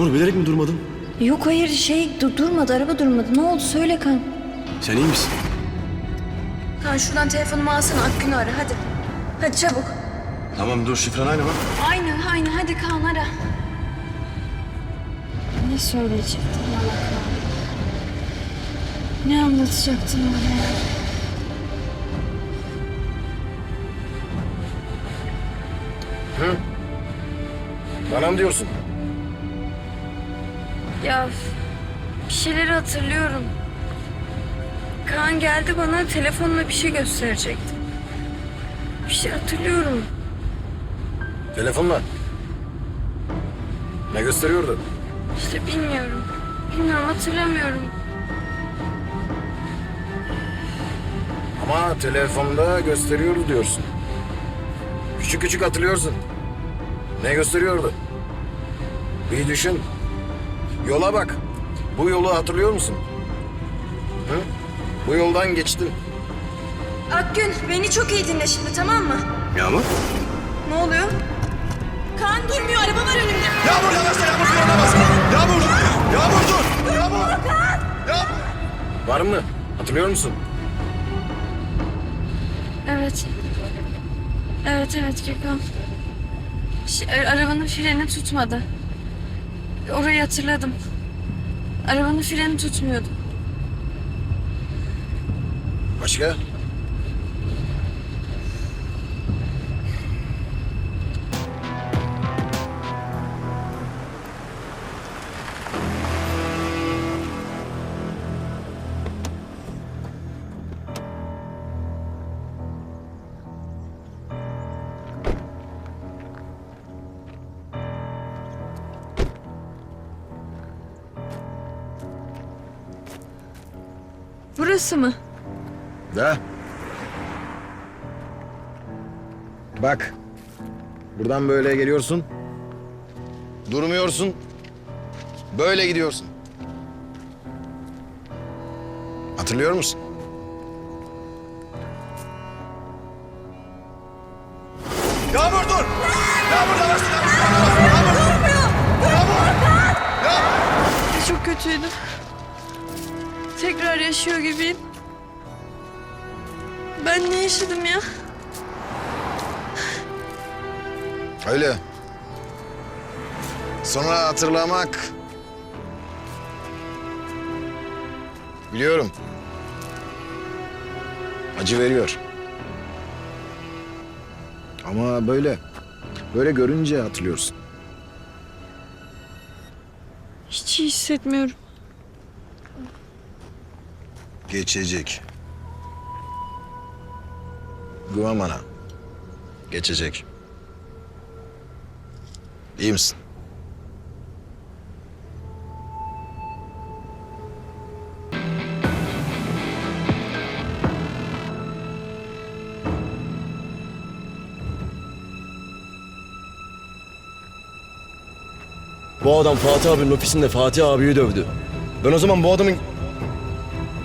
Yağmur bilerek mi durmadın? Yok hayır şey du- durmadı araba durmadı. Ne oldu söyle kan. Sen iyi misin? Kan şuradan telefonumu alsana Akgün'ü ara hadi. Hadi çabuk. Tamam dur şifren aynı bak. Aynı aynı hadi kan ara. Ne söyleyecektim bana? Ne anlatacaktın bana ya? Bana mı diyorsun? Ya bir şeyleri hatırlıyorum. Kaan geldi bana telefonla bir şey gösterecekti. Bir şey hatırlıyorum. Telefonla. Ne gösteriyordu? İşte bilmiyorum. Bilmiyorum hatırlamıyorum. Ama telefonda gösteriyordu diyorsun. Küçük küçük hatırlıyorsun. Ne gösteriyordu? Bir düşün. Yola bak. Bu yolu hatırlıyor musun? Hı? Bu yoldan geçtin. Akgün beni çok iyi dinle şimdi tamam mı? Yağmur? Ne oluyor? Kaan durmuyor araba var önümde. Yağmur yavaşla Yağmur frene bas. Yağmur. Yağmur dur. Yağmur. Yağmur. Var mı? Hatırlıyor musun? Evet. Evet evet Gökhan. Şey, arabanın freni tutmadı. Orayı hatırladım. Arabanın freni tutmuyordu. Başka? Burası mı? Da. Bak. Buradan böyle geliyorsun. Durmuyorsun. Böyle gidiyorsun. Hatırlıyor musun? Yağmur dur! Yağmur yavaş Çok kötüydüm. Tekrar yaşıyor gibiyim. Ben ne yaşadım ya? Öyle. Sonra hatırlamak. Biliyorum. Acı veriyor. Ama böyle. Böyle görünce hatırlıyorsun. Hiç iyi hissetmiyorum. Geçecek. Güven bana. Geçecek. İyi misin? Bu adam Fatih abinin ofisinde Fatih abiyi dövdü. Ben o zaman bu adamın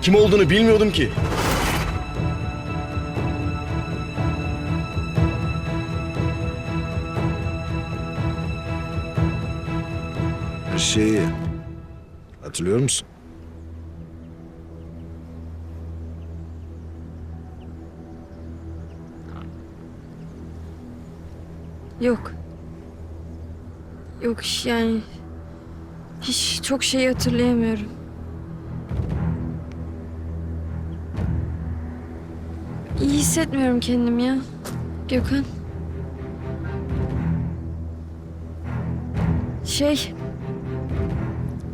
kim olduğunu bilmiyordum ki. Her şeyi hatırlıyor musun? Yok. Yok yani hiç çok şey hatırlayamıyorum. İyi hissetmiyorum kendimi ya. Gökhan. Şey...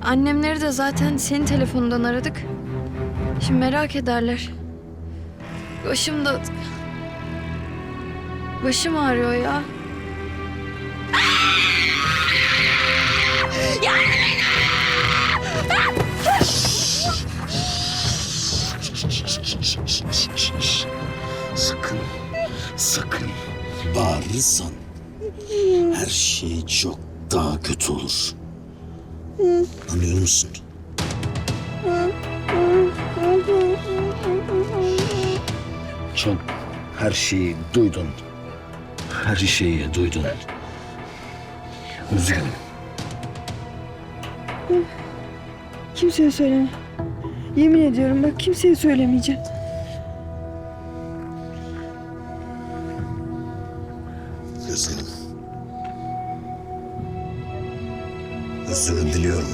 Annemleri de zaten senin telefonundan aradık. Şimdi merak ederler. Başım da... Başım ağrıyor ya. Sakın, sakın bağırırsan her şey çok daha kötü olur. Anlıyor musun? Çok her şeyi duydun. Her şeyi duydun. Üzgünüm. Kimseye söyleme. Yemin ediyorum bak kimseye söylemeyeceğim. Özledim. Özür diliyorum.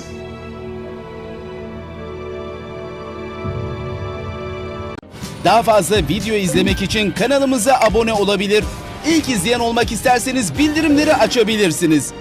Daha fazla video izlemek için kanalımıza abone olabilir. İlk izleyen olmak isterseniz bildirimleri açabilirsiniz.